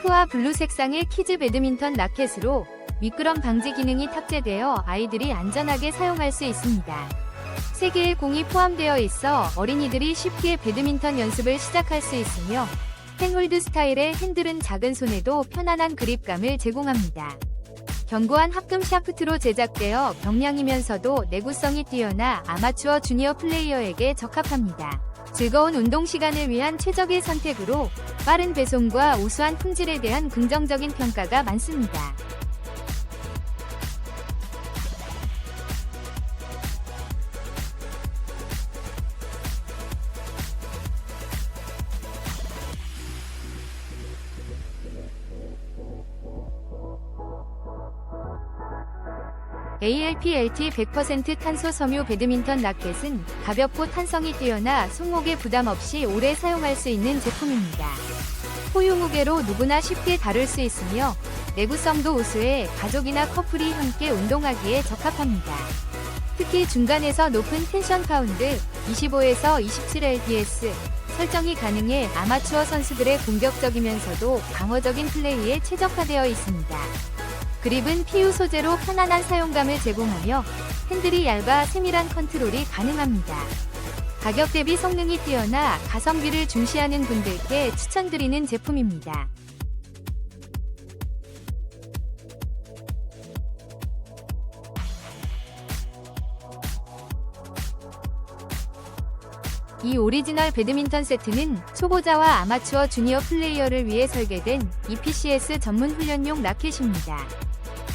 핑크와 블루 색상의 키즈 배드민턴 라켓으로 미끄럼 방지 기능이 탑재되어 아이들이 안전하게 사용할 수 있습니다. 3개의 공이 포함되어 있어 어린이들이 쉽게 배드민턴 연습을 시작할 수 있으며 펜홀드 스타일의 핸들은 작은 손에도 편안한 그립감을 제공합니다. 견고한 합금 샤프트로 제작되어 경량이면서도 내구성이 뛰어나 아마추어 주니어 플레이어에게 적합합니다. 즐거운 운동 시간을 위한 최적의 선택으로 빠른 배송과 우수한 품질에 대한 긍정적인 평가가 많습니다. ALPLT 100% 탄소 섬유 배드민턴 라켓은 가볍고 탄성이 뛰어나 손목에 부담 없이 오래 사용할 수 있는 제품입니다. 포유 무게로 누구나 쉽게 다룰 수 있으며 내구성도 우수해 가족이나 커플이 함께 운동하기에 적합합니다. 특히 중간에서 높은 텐션 파운드 25에서 27 LPS 설정이 가능해 아마추어 선수들의 공격적이면서도 방어적인 플레이에 최적화되어 있습니다. 그립은 PU 소재로 편안한 사용감을 제공하며 핸들이 얇아 세밀한 컨트롤이 가능합니다. 가격 대비 성능이 뛰어나 가성비를 중시하는 분들께 추천드리는 제품입니다. 이 오리지널 배드민턴 세트는 초보자와 아마추어 주니어 플레이어를 위해 설계된 EPCS 전문 훈련용 라켓입니다.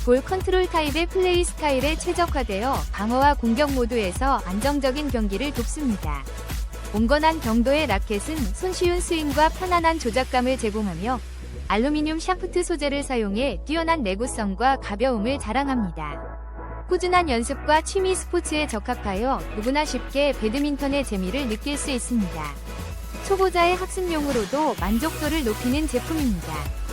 볼 컨트롤 타입의 플레이 스타일에 최적화되어 방어와 공격 모두에서 안정적인 경기를 돕습니다. 온건한 경도의 라켓은 손쉬운 스윙과 편안한 조작감을 제공하며 알루미늄 샤프트 소재를 사용해 뛰어난 내구성과 가벼움을 자랑합니다. 꾸준한 연습과 취미 스포츠에 적합하여 누구나 쉽게 배드민턴의 재미를 느낄 수 있습니다. 초보자의 학습용으로도 만족도를 높이는 제품입니다.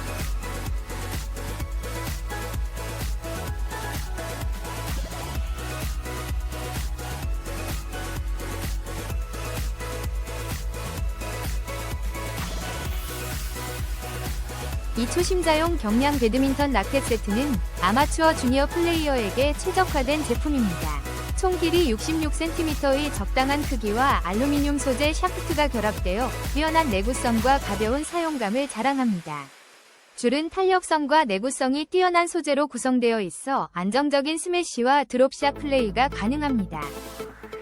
이 초심자용 경량 배드민턴 라켓 세트는 아마추어 주니어 플레이어에게 최적화된 제품입니다. 총 길이 66cm의 적당한 크기와 알루미늄 소재 샤프트가 결합되어 뛰어난 내구성과 가벼운 사용감을 자랑합니다. 줄은 탄력성과 내구성이 뛰어난 소재로 구성되어 있어 안정적인 스매시와 드롭샷 플레이가 가능합니다.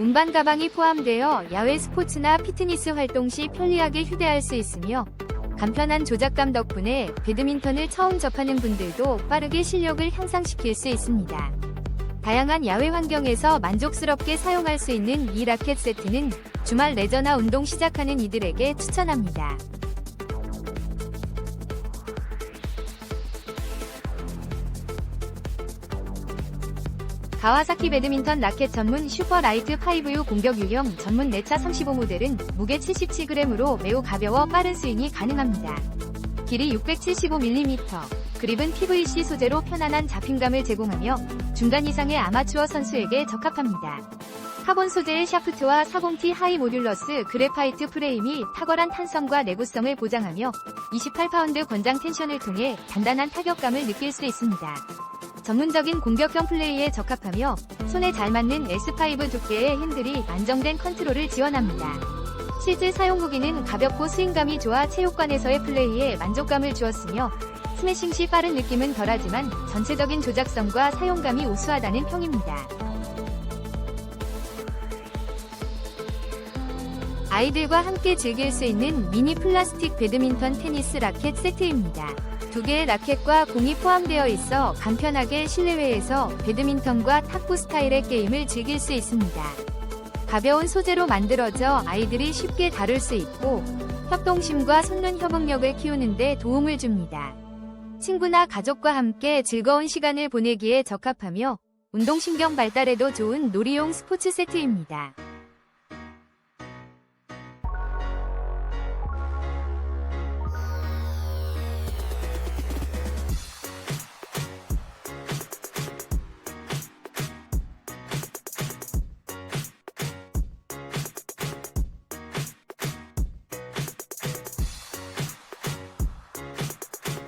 운반 가방이 포함되어 야외 스포츠나 피트니스 활동 시 편리하게 휴대할 수 있으며 간편한 조작감 덕분에 배드민턴을 처음 접하는 분들도 빠르게 실력을 향상시킬 수 있습니다. 다양한 야외 환경에서 만족스럽게 사용할 수 있는 이 라켓 세트는 주말 레저나 운동 시작하는 이들에게 추천합니다. 가와사키 배드민턴 라켓 전문 슈퍼라이트 5U 공격 유형 전문 내차 35 모델은 무게 77g으로 매우 가벼워 빠른 스윙이 가능합니다. 길이 675mm, 그립은 PVC 소재로 편안한 잡힘감을 제공하며 중간 이상의 아마추어 선수에게 적합합니다. 카본 소재의 샤프트와 40T 하이 모듈러스 그래파이트 프레임이 탁월한 탄성과 내구성을 보장하며 28파운드 권장 텐션을 통해 단단한 타격감을 느낄 수 있습니다. 전문적인 공격형 플레이에 적합하며 손에 잘 맞는 S5 두께의 핸들이 안정된 컨트롤을 지원합니다. 실제 사용 후기는 가볍고 스윙감이 좋아 체육관에서의 플레이에 만족감을 주었으며 스매싱 시 빠른 느낌은 덜하지만 전체적인 조작성과 사용감이 우수하다는 평입니다. 아이들과 함께 즐길 수 있는 미니 플라스틱 배드민턴 테니스 라켓 세트입니다. 두 개의 라켓과 공이 포함되어 있어 간편하게 실내외에서 배드민턴과 탁구 스타일의 게임을 즐길 수 있습니다. 가벼운 소재로 만들어져 아이들이 쉽게 다룰 수 있고 협동심과 손눈 협응력을 키우는데 도움을 줍니다. 친구나 가족과 함께 즐거운 시간을 보내기에 적합하며 운동신경 발달에도 좋은 놀이용 스포츠 세트입니다.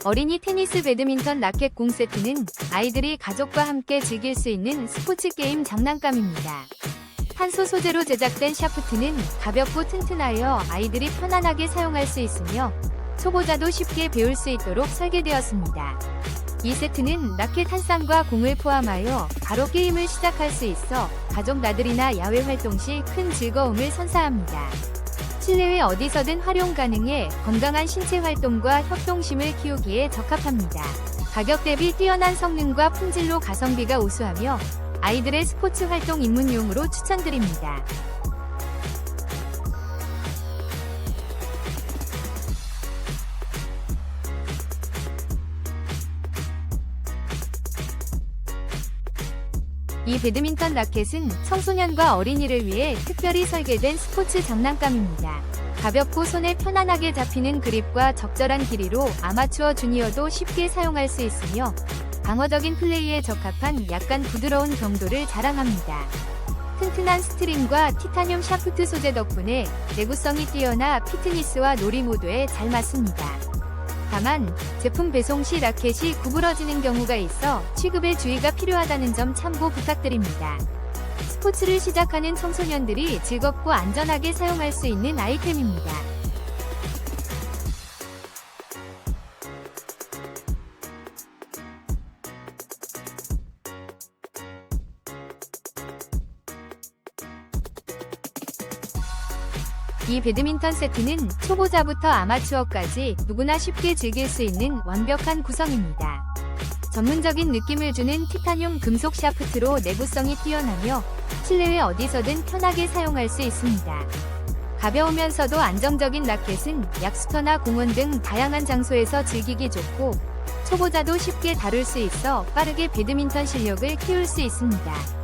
어린이 테니스 배드민턴 라켓 공 세트는 아이들이 가족과 함께 즐길 수 있는 스포츠 게임 장난감입니다. 탄소 소재로 제작된 샤프트는 가볍고 튼튼하여 아이들이 편안하게 사용할 수 있으며 초보자도 쉽게 배울 수 있도록 설계되었습니다. 이 세트는 라켓 한 쌍과 공을 포함하여 바로 게임을 시작할 수 있어 가족 나들이나 야외 활동 시 큰 즐거움을 선사합니다. 실내외 어디서든 활용 가능해 건강한 신체 활동과 협동심을 키우기에 적합합니다. 가격 대비 뛰어난 성능과 품질로 가성비가 우수하며 아이들의 스포츠 활동 입문용으로 추천드립니다. 이 배드민턴 라켓은 청소년과 어린이를 위해 특별히 설계된 스포츠 장난감입니다. 가볍고 손에 편안하게 잡히는 그립과 적절한 길이로 아마추어 주니어도 쉽게 사용할 수 있으며 방어적인 플레이에 적합한 약간 부드러운 경도를 자랑합니다. 튼튼한 스트링과 티타늄 샤프트 소재 덕분에 내구성이 뛰어나 피트니스와 놀이 모드에 잘 맞습니다. 다만 제품 배송 시 라켓이 구부러지는 경우가 있어 취급에 주의가 필요하다는 점 참고 부탁드립니다. 스포츠를 시작하는 청소년들이 즐겁고 안전하게 사용할 수 있는 아이템입니다. 이 배드민턴 세트는 초보자부터 아마추어까지 누구나 쉽게 즐길 수 있는 완벽한 구성입니다. 전문적인 느낌을 주는 티타늄 금속 샤프트로 내구성이 뛰어나며 실내외 어디서든 편하게 사용할 수 있습니다. 가벼우면서도 안정적인 라켓은 약수터나 공원 등 다양한 장소에서 즐기기 좋고 초보자도 쉽게 다룰 수 있어 빠르게 배드민턴 실력을 키울 수 있습니다.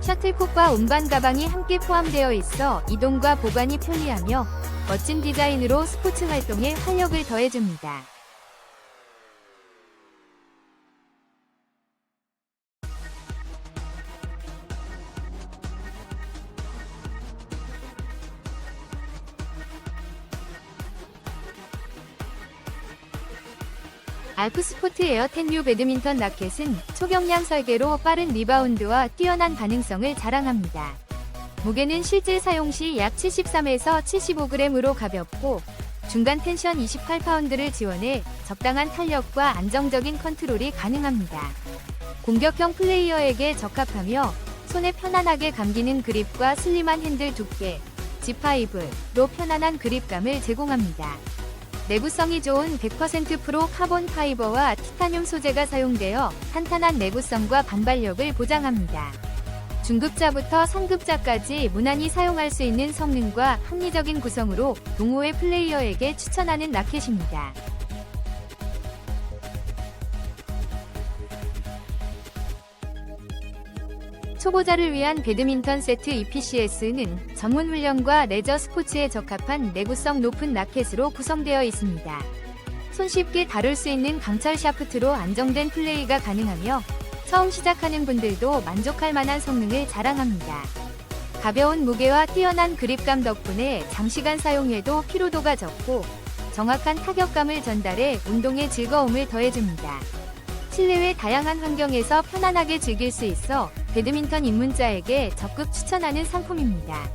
셔틀콕과 운반 가방이 함께 포함되어 있어 이동과 보관이 편리하며 멋진 디자인으로 스포츠 활동에 활력을 더해줍니다. 알프스포트 에어 텐류 배드민턴 라켓은 초경량 설계로 빠른 리바운드와 뛰어난 반응성을 자랑합니다. 무게는 실제 사용 시 약 73에서 75g으로 가볍고 중간 텐션 28파운드를 지원해 적당한 탄력과 안정적인 컨트롤이 가능합니다. 공격형 플레이어에게 적합하며 손에 편안하게 감기는 그립과 슬림한 핸들 두께, G5로 편안한 그립감을 제공합니다. 내구성이 좋은 100% 프로 카본 파이버와 티타늄 소재가 사용되어 탄탄한 내구성과 반발력을 보장합니다. 중급자부터 상급자까지 무난히 사용할 수 있는 성능과 합리적인 구성으로 동호회 플레이어에게 추천하는 라켓입니다. 초보자를 위한 배드민턴 세트 EPCS는 전문 훈련과 레저 스포츠에 적합한 내구성 높은 라켓으로 구성되어 있습니다. 손쉽게 다룰 수 있는 강철 샤프트로 안정된 플레이가 가능하며 처음 시작하는 분들도 만족할 만한 성능을 자랑합니다. 가벼운 무게와 뛰어난 그립감 덕분에 장시간 사용해도 피로도가 적고 정확한 타격감을 전달해 운동의 즐거움을 더해줍니다. 실내외 다양한 환경에서 편안하게 즐길 수 있어 배드민턴 입문자에게 적극 추천하는 상품입니다.